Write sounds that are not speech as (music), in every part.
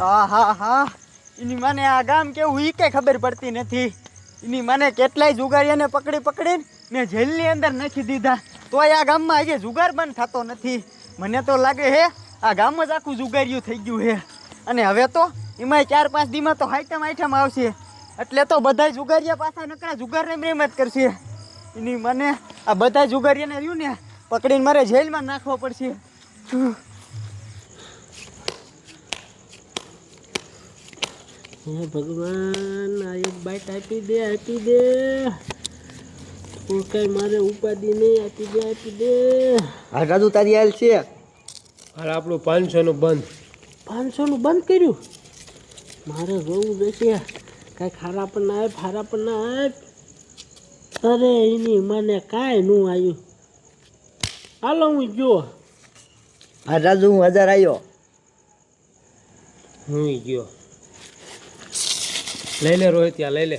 હા હા હા. એની મને આ ગામ કેવું ઈ કઈ ખબર પડતી નથી. એની મને કેટલાય જુગારીઓને પકડી પકડીને મેં જેલની અંદર નાખી દીધા. તોય આ ગામમાં આજે જુગાર બંધ થતો નથી. મને તો લાગે હે, આ ગામ જ આખું જુગારિયું થઈ ગયું હે. અને હવે તો એમાંય ચાર પાંચ દીમાં તો આઈટમ આઈટમ આવશે. એટલે તો બધાય જુગારિયા પાછા નકરા જુગાર રેમ જ કરશે. એની મને આ બધા જુગારિયાને રહ્યું ને પકડીને મારે જેલમાં નાખવો પડશે. હે ભગવાન આ એક બાઇટ આપી દે આપી દે. કોઈ કઈ મારે ઉપાધિ નહીં આપી દે આપી દે. હા રાજુ તારી હાલ છે. હાલ આપણું પાંચસોનું બંધ. પાંચસોનું બંધ કર્યું? મારે જોવું જશે કાંઈ ખારા પણ ના આવે ફારા પણ ના આવે અરે એની મને કાંઈ નું આવ્યું હાલો હું જો હા રાજુ હું હજાર આવ્યો હું ગયો. લઈ લે રોહિત ત્યાં લઈ લે.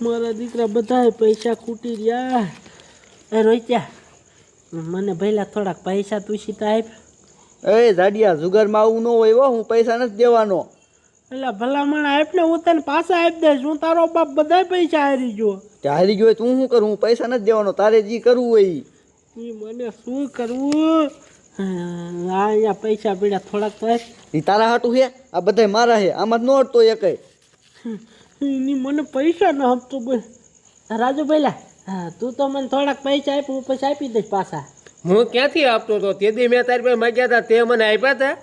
મારા દીકરા બધાય પૈસા ખૂટી રહ્યા. એ રોહિત્યા મને પહેલા થોડાક પૈસા તુસી સીતા આપ એ જાડિયા જુગારમાં આવું ન હોય હો હું પૈસા નથી દેવાનો. એટલે ભલામણ આપ ને હું તને પાછા આપી દઈશ. હું તારો બાપ બધાય પૈસા હારી ગયો. તે હારી ગયો હોય તો શું કરું? હું પૈસા નથી દેવાનો તારે જે કરવું હોય એ મને શું કરવું? અહીંયા પૈસા પીડ્યા થોડાક તો. ઈ તારા હાટું હે? આ બધા મારા હે. આમાં જ ન અડતો એકય એની મને પૈસા ન આપતો બોલ. રાજુ હા તું તો મને થોડાક પૈસા આપ હું પછી આપી દઈશ પાછા. હું ક્યાંથી આપતો હતો તે દી મેં તારી પાસે માગ્યા હતા તે મને આપ્યા હતા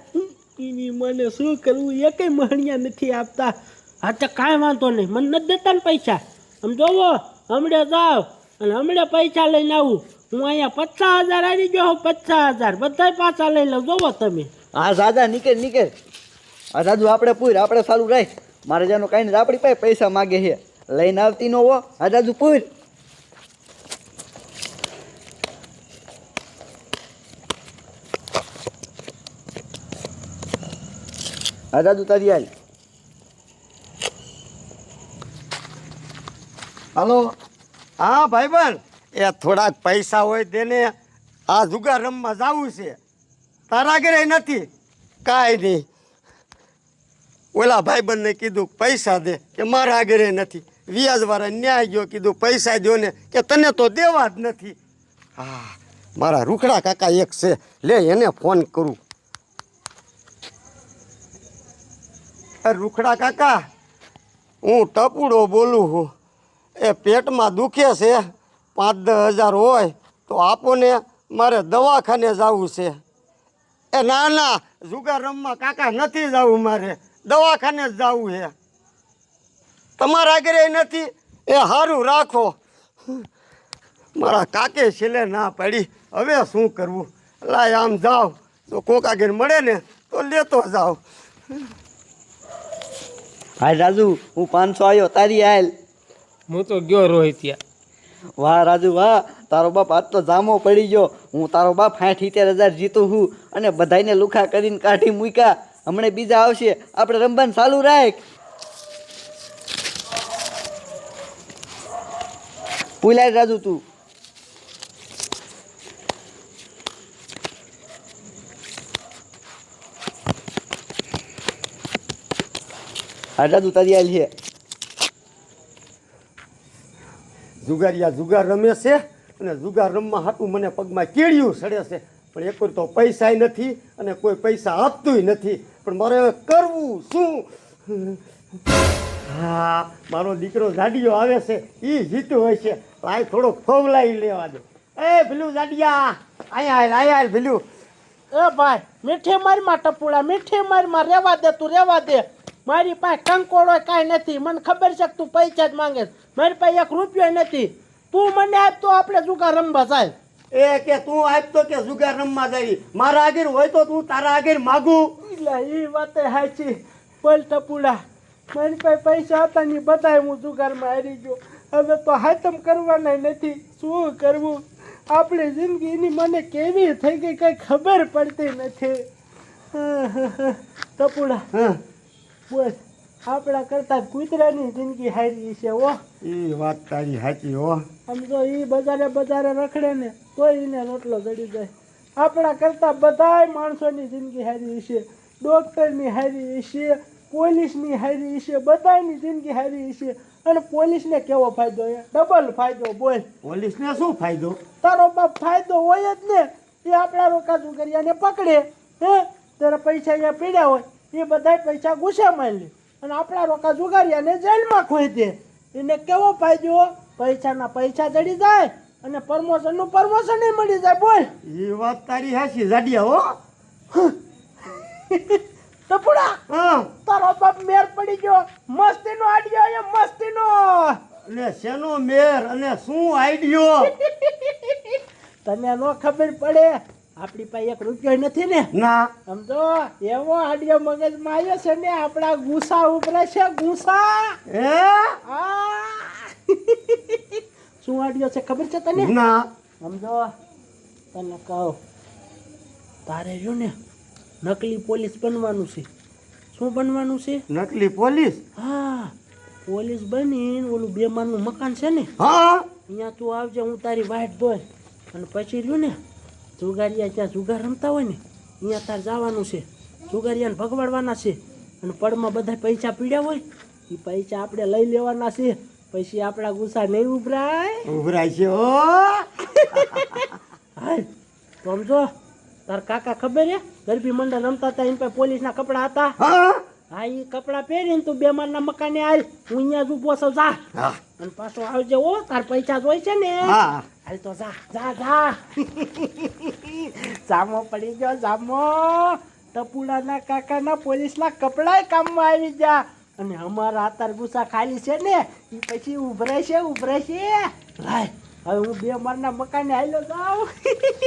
મને શું કરવું? એક મહણિયા નથી આપતા. હા તો કાંઈ વાંધો નહીં. મને નથી દેતા ને પૈસા. આમ જોવો હમણાં જાઓ અને હમણાં પૈસા લઈને આવું. હું અહીંયા પચાસ હજાર આવી ગયો હું પચાસ હજાર. બધાય પાછા લઈ લઉં જોવો તમે. હા દાદા નીકળ નીકળ. આ રાજુ, આપણે પૂર, આપણે સારું રાખ મારે જાનું કાંઈ નથી. આપણી પાસે પૈસા માગે છે. લઈને આવતી નો હો. આ રાજુ, પૂર. આ રાજુ, તારી હાલ. હાલો. હા, ભાઈબંધ. એ થોડાક પૈસા હોય તેને આ જુગાર રમવા જવું છે. તારા ઘરે નથી. કાંઈ નહીં. ઓલા ભાઈબંધને કીધું, પૈસા દે. કે મારા ઘરે નથી. વ્યાજવાળા ન્યાય ગયો, કીધું, પૈસા દો ને. કે તને તો દેવા જ નથી. હા, મારા રૂખડા કાકા એક છે. લે, એને ફોન કરું. રૂખડા કાકા, હું ટપુડો બોલું છું. એ પેટમાં દુખે છે. પાંચ દસ હજાર હોય તો આપો ને મારે દવાખાને જવું છે. એ ના ના જુગાર રમવા કાકા નથી જવું મારે દવાખાને જ જવું છે. તમારા આગળ નથી એ સારું રાખો. મારા કાકે છેલ્લે ના પડી હવે શું કરવું? લાય આમ જાઓ તો કોક આગળ મળે ને તો લેતો જાઓ હા રાજુ હું પાંચસો આવ્યો તારી આયેલ હું તો ગયો રોહિત ત્યાં વાહ, રાજુ, વાહ, તારો બાપ આજ તો જામો પડી ગયો. હું તારો બાપ સાઠ સિત્તેર હજાર જીતું છું અને બધાને લુખા કરીને કાઢી મૂક્યા. હમણાં બીજા આવશે. આપણે રમવાનું ચાલુ રાખ. પુલાય રાજુ તું. હા, રાજુ, તારી હાલ છે. જુગારિયા જુગાર રમે છે અને જુગાર રમવા હાટું મને પગમાં કેળિયું સડે છે. પણ એક તો પૈસાય નથી અને કોઈ પૈસા આપતું નથી. પણ મારે હવે કરવું શું? હા, મારો દીકરો જાડિયો આવે છે. એ જીતું હોય છે. આ થોડોક ફવલાઈ લેવા દે. એ ભીલું જાડિયા અહીંયા હાલ અહીંયા ભીલું. એ ભાઈ, મીઠી મારમાં ટપુડા, મીઠી મારમાં રેવા દે, તું રેવા દે. મારી પાસે કંકોડો કાંઈ નથી. મને ખબર છે કે તું પૈસા જ માંગે મારી પાસે એક રૂપિયો નથી. તું મને આપ તો આપણે જુગાર રમવા જાય. એ કે તું આપતો કે જુગાર રમવા જાય. મારા આગળ હોય તો તું તારા આગળ માગું. એટલે એ વાતે હાચી. બોલ ટપુડા. મારી પાસે પૈસા હતા ને બધાય હું જુગારમાં હારી ગયો. હવે તો હાતમ કરવાના નથી. શું કરવું? આપણી જિંદગીની મને કેવી થઈ ગઈ કંઈ ખબર પડતી નથી. ટપુડા. હા. બોલ આપણા કરતા કૂતરાની જિંદગી હારી છે ઓ એ વાત તારી સાચી હો. આમ તો એ બજારે બજારે રખડે ને તો એને રોટલો જડી જાય. આપણા કરતા બધાય માણસોની જિંદગી હારી છે ડોક્ટરની હારી છે પોલીસની હારી છે બધાની જિંદગી હારી છે. અને પોલીસને કેવો ફાયદો એ? ડબલ ફાયદો બોલ. પોલીસને શું ફાયદો? તારો બાપ ફાયદો હોય જ ને એ આપણા રોકા જુગરિયાને પકડે હે? તારા પૈસા અહીંયા પીડ્યા હોય એ બધાય પૈસા ગુસ્સામાં લે અને આપણા રોકા જુગારિયાને જેલમાં ખોઈ દે. એને કેવો ફાયદો? પૈસાના પૈસા ચડી જાય અને પ્રમોશનનું પ્રમોશન મળી જાય બોલ. એ વાત તારી હાસી જાડિયા હો. (laughs) ટપુડા હા. તારો બાપ મેર પડી ગયો. મસ્તીનો આડિયો એ મસ્તીનો. અને શેનો મેર અને શું આઈડિયો? (laughs) તને નો ખબર પડે આપણી પાસે એક રૂપિયો નથી ને. ના. સમજો? એવો આડિયો મગજમાં આવ્યો છે ને આપણા ગુસા ઉપરે છે ગુસા એ શું આડિયો છે ખબર છે તને? ના. સમજો? તને કહો. તારે જો ને નકલી પોલીસ બનવાનું છે. શું બનવાનું છે? નકલી પોલીસ? હા પોલીસ બનીને ઓલું બે માળનું મકાન છે ને. હા. અહીંયા તું આવજે હું તારી વાટ દોય અને પછી રહ્યું ને જુગારિયા ત્યાં જુગાર રમતા હોય ને અહીંયા તાર જવાનું છે. જુગારિયાને ભગવાડવાના છે. અને પડમાં બધા પૈસા પીડ્યા હોય એ પૈસા આપણે લઈ લેવાના છે. પછી આપણા ગુસ્સા નહીં ઉભરાય. ઉભરાય છે ઓ (laughs) હાલ સમજો? તાર કાકા ખબર હે? ગરબી મંડળ રમતા હતા એમ પાસે પોલીસના કપડા હતા. હા? એ કપડા પહેરીને તું બેમારના મકાને હાલ હું અહીંયા જ ઊભો છું જા. અને પાછો આવજે ઓ તાર પૈસા જોઈ છે ને. હા. હાલ તો જા જા જા. (laughs) જામો પડી ગયો, જામો. ટપુડાના કાકાના પોલીસના કપડાય કામમાં આવી જા અને અમારા આતાર ગુસ્સા ખાલી છે ને એ પછી ઉભરાય છે ઉભરાય છે. લાય હવે હું બે મારના મકાને હાલ્યો જાઉં.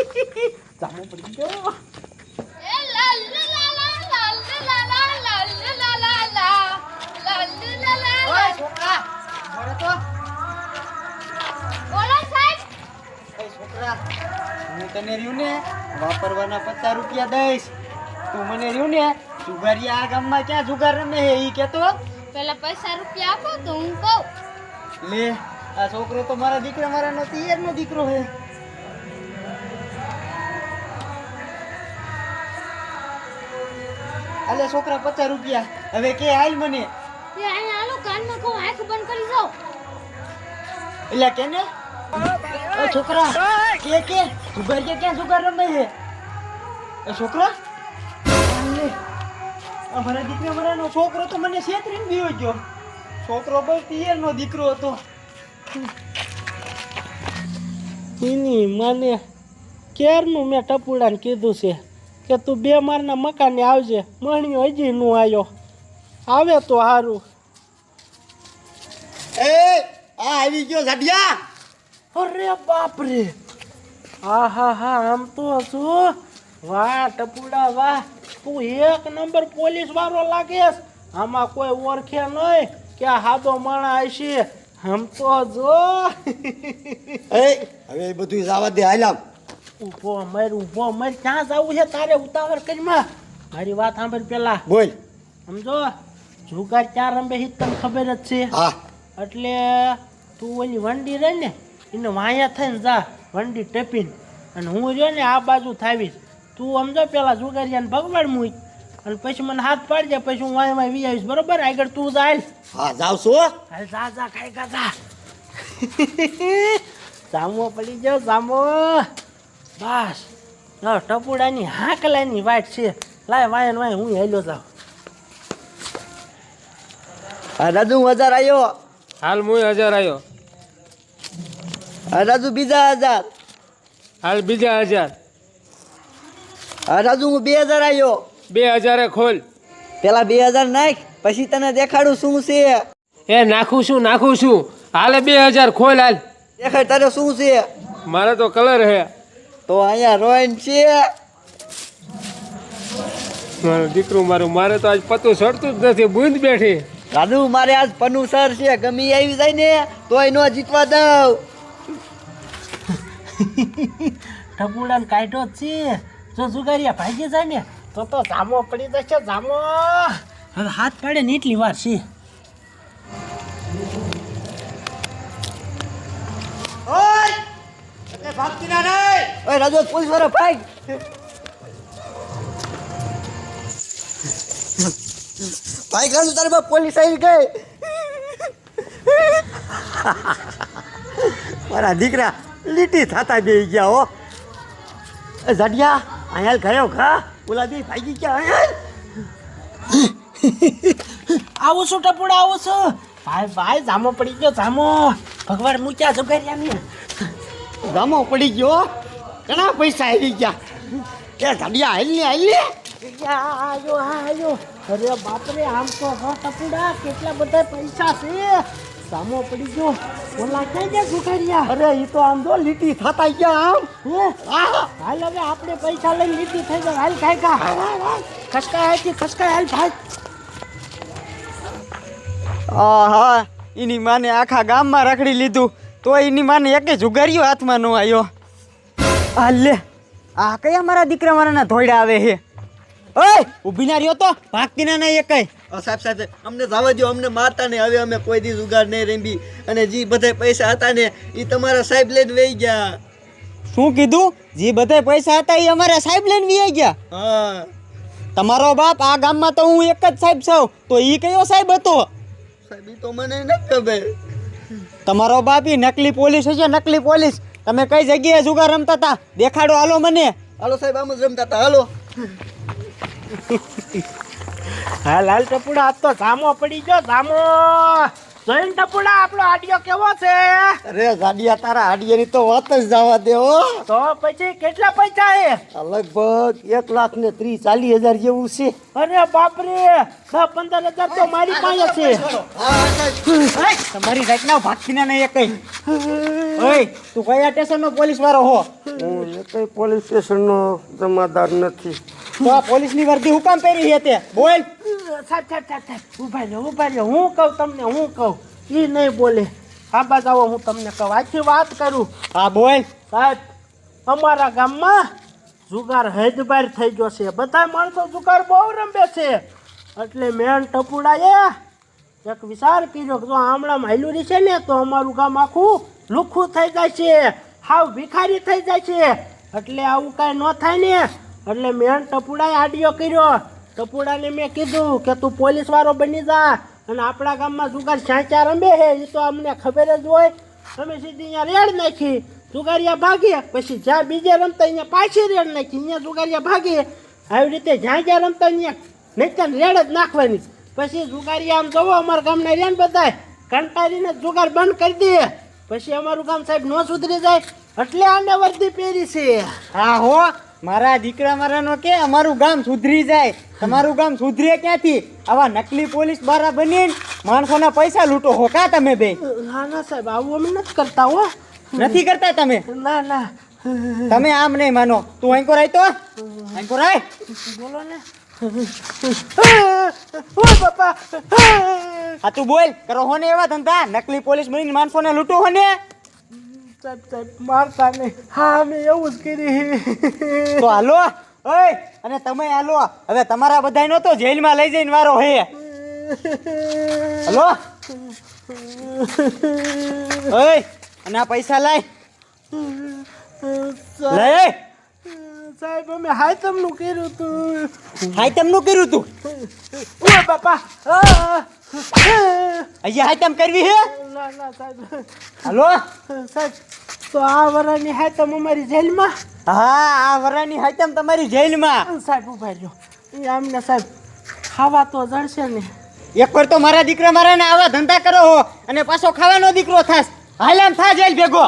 (laughs) જામો પડી ગયો. તને રહ્યું ને? વાપરવાના પચાસ રૂપિયા દઈશ. તું મને રહ્યું ને? જુગારિયા આ ગામમાં ક્યાં જુગાર રમે હે એ કેતો. પેલા પૈસા રૂપિયા આપો તો હું કહું. લે આ છોકરો તો મારા દીકરા મારા નો નો દીકરો હે અલે છોકરા પચાસ રૂપિયા. હવે કે હાલ મને. હાલો કાનમાં કહું આંખ બંધ કરી જાઓ. એટલે કે ને એ છોકરા કે કે જુગાર કે ક્યાં જુગાર રમે છે? એ છોકરા? અમારા દીકરા મારાનો છોકરો તો મને છેતરીને બીયો ગયો. છોકરો બહુ પિયર નો દીકરો હતો. એની મને ક્યારનું મેં ટપુડાને કીધું છે કે તું બે મારના મકાને આવજે મણિયો હજી નું આવ્યો આવે તો સારું એ આ આવી ગયો જાડિયા અરે બાપરે. હા હા હા આમ તો શું વાહ ટપુડા વાહ. તું એક નંબર પોલીસ વાળો લાગેસ આમાં કોઈ ઓળખે નહીં કે હાદો માણા હશે. આમ તો જો એ હવે એ બધું જવા દે હાલ આમ. ઊભો મર ઊભો મર. ક્યાં જવું છે તારે ઉતાવળ કરીમાં? મારી વાત સાંભળ પેલા. બોલ. સમજો? જુગાર ક્યાં રમે હિત તને ખબર જ છે? હા. એટલે તું ઓલી વંડી રહે ને એને વાયા થઈને જા વંડી ટેપીને. અને હું રહ્યો ને આ બાજુ થાવીશ. તું સમજો પેલા જુગારિયાને ભગવાડ મૂક અને પછી મને હાથ પાડજે પછી હું વાય વાય વી આવીશ. બરોબર? આગળ તું જાય હા જાવ છો હાલ જા જા ખાઈ ગા જા. (laughs) જામો પડી જાવ સામો બસ. ટપુડાની હાકલાની વાટ છે. લાય વાય વાય હું હેલો જાઉં. હા રાજુ હજાર આવ્યો હાલ હું હજાર આવ્યો આ રાજુ બીજા હજાર. હાલ બીજા હજાર. હા રાજુ હું બે હજાર આવ્યો બે હજારે ખોલ. પેલા બે હજાર નાખ પછી તને દેખાડું શું છે. એ નાખું છું નાખું છું. હાલે બે હજાર ખોલ હાલ. દેખાય તારે શું છે? મારે તો કલર હે. તો અહીંયા રોઈન છે. મારું દીકરું મારું મારે તો આજ પતું સડતું જ નથી બૂંદ બેઠી. રાજુ મારે આજ પન્નું સર છે ગમી આવી જાય ને તોય નો જીતવા દઉં. (laughs) ટપુડાને કાઢ્યો જ છે. જો જુગારિયા ભાગી જાય ને તો તો જામો પડી જશે જામો. હવે હાથ પાડે ને એટલી વાર છે. ઓય! રાજુ પોલીસવાળા ભાગ. ભાઈ ગાંડુ તારી બાપ પોલીસ આવી ગઈ. (laughs) મારા દીકરા લીટી થતા બે ગયા હો. એ ઝડિયા અહીંયા ગયો ખા ઓલા બી ભાગી ગયા અહીંયા આવું છું ટપુડા આવું છું. ભાઈ ભાઈ જામો પડી ગયો જામો. ભગવાન મૂક્યા જુગારિયાની જામો પડી ગયો ઘણા પૈસા આવી ગયા. એ ઝડિયા હાલ ને હાલ ને. આયો આયો. અરે બાપરે આમ તો હો ટપુડા કેટલા બધા પૈસા છે. જામો પડી ગયો. ઓલા ક્યાં ગયા જુગારિયા અરે એ તો આમ જો લીટી થતા ગયા આમ. હે? હાલ હવે આપણે પૈસા લઈને લીટી થઈ જાય હાલ ખાય ખા. ખસકાય હાલથી ખસકાય હાલ ભાઈ. આહા એની માને આખા ગામમાં રખડી લીધું. તો એની માને એકે જુગારીઓ હાથમાં ન આવ્યો આ લે આ કયા મારા દીકરા મારાના ધોઈડા આવે છે? ઓય ઊભી ના રહ્યો તો. ભાગતી ના એ એકય અ સાહેબ સાહેબ અમને જવા દો અમને મારતા ને હવે અમે કોઈ દી જુગાર નહીં રેમ્બી અને જે બધા પૈસા હતા ને એ તમારા સાહેબ લઈને વહી ગયા. શું કીધું? જે બધા પૈસા હતા એ અમારા સાહેબ લઈને વહી ગયા? હા. તમારો બાપ આ ગામમાં તો હું એક જ સાહેબ છું. તો એ કયો સાહેબ હતો? સાહેબ એ તો મને ન ખબર. તમારો બાપ એ નકલી પોલીસ હશે નકલી પોલીસ. તમે કઈ જગ્યાએ જુગાર રમતા હતા? દેખાડો હાલો મને. હાલો સાહેબ આમ જ રમતા હતા. હાલો. (laughs) હાલ લાલ ટપુડા આજ તો સામો પડી ગયો જામો જોઈને ટપુડા આપણો આડિયો કેવો છે? અરે ગાડિયા તારા આડિયાની તો વાત જ જવા દેવો તો પછી કેટલા પૈસા છે? લગભગ એક લાખ ને ત્રીસ ચાલીસ હજાર જેવું છે. અરે બાપરે દસ પંદર હજાર તો મારી પાસે છે. તમારી રાઈટ ના ના નહીં એકય. ઓય તું કયા સ્ટેશનનો પોલીસ વાળો હો? હું એકય પોલીસ સ્ટેશનનો જમાદાર નથી. તો આ પોલીસની વર્દી હું કામ પહેરી છે તે. બોલ. સાહેબ સાહેબ સાહેબ સાહેબ ઊભા રહ્યો હું કહું તમને હું કહું. એ નહીં બોલે. આ બાજુ હું તમને કહું. આખી વાત કરું. હા બોલ. સાહેબ અમારા ગામમાં જુગાર હૈદબાર થઈ ગયો છે. બધા માણસો જુગાર બહુ રમે છે. એટલે મેન ટપુડાએ એક વિચાર કર્યો કે જો આમળામાં હાલ્યું છે ને તો અમારું ગામ આખું લુખું થઈ જાય છે. હાવ ભિખારી થઈ જાય છે. એટલે આવું કાંઈ ન થાય ને. એટલે મેન ટપુડાએ આડિયો કર્યો. ટપુડાને મેં કીધું કે તું પોલીસ વાળો બની જા અને આપણા ગામમાં જુગાર ચાંચા રમે હે એ તો અમને ખબર જ હોય. અમે સીધી અહીંયા રેડ નાખી, જુગારિયા ભાગીએ પછી જ્યાં બીજે રમતા અહીંયા પાછી રેડ નાખી, અહીંયા જુગારિયા ભાગીએ આવી રીતે જ્યાં જ્યાં રમતા અહીંયા નહીં રેડ જ નાખવાની. પછી જુગારિયા આમ જોવો, અમારા ગામના રેન બધાય, કંટાળીને જુગાર બંધ કરી દઈએ પછી અમારું ગામ સાહેબ ન સુધરી જાય, એટલે આને વર્દી પહેરી છે. હા હો મારા દીકરા મારાનો કે અમારું ગામ સુધરી જાય તમારું ગામ સુધરે ક્યાંથી આવા નકલી પોલીસ બારા બનીને માણસોના પૈસા લૂંટો હો કા તમે બે ના ના સાહેબ આવું અમે નથી કરતા હો નથી કરતા તમે ના ના તમે આમ નહીં માનો તું અહીં રાય તો અહીં રાય બોલો ને ઓ બાપા આ તું બોલ કરો હો ને એવા ધંધા નકલી પોલીસ બનીને માણસોને લૂંટો હો ને મારતા નહીં હા અમે એવું જ કરી. તો હાલો ઓય અને તમે હાલો. હવે તમારા બધાયનો તો જેલમાં લઈ જઈને વારો હે. હાલો. ઓય અને આ પૈસા લાય. લઈ સાહેબ અમે હાયતમનું કર્યું તું. હાય તેમનું કર્યું તું? ઓ બાપા! અહીંયા હાય તેમ કરવી હે? ના ના સાહેબ. હાલો? સાહેબ તો આ વરાની હાયતમ અમારી જેલમાં? હા આ વરાની હાયતમ તમારી જેલમાં. સાહેબ ઊભા રહ્યો. એ આમને સાહેબ ખાવા તો જડશે ને. એક વાર તો મારા દીકરા મારાને આવા ધંધા કરો હો અને પાછો ખાવાનો દીકરો થાસ હાલ આમ થા જેલ ભેગો.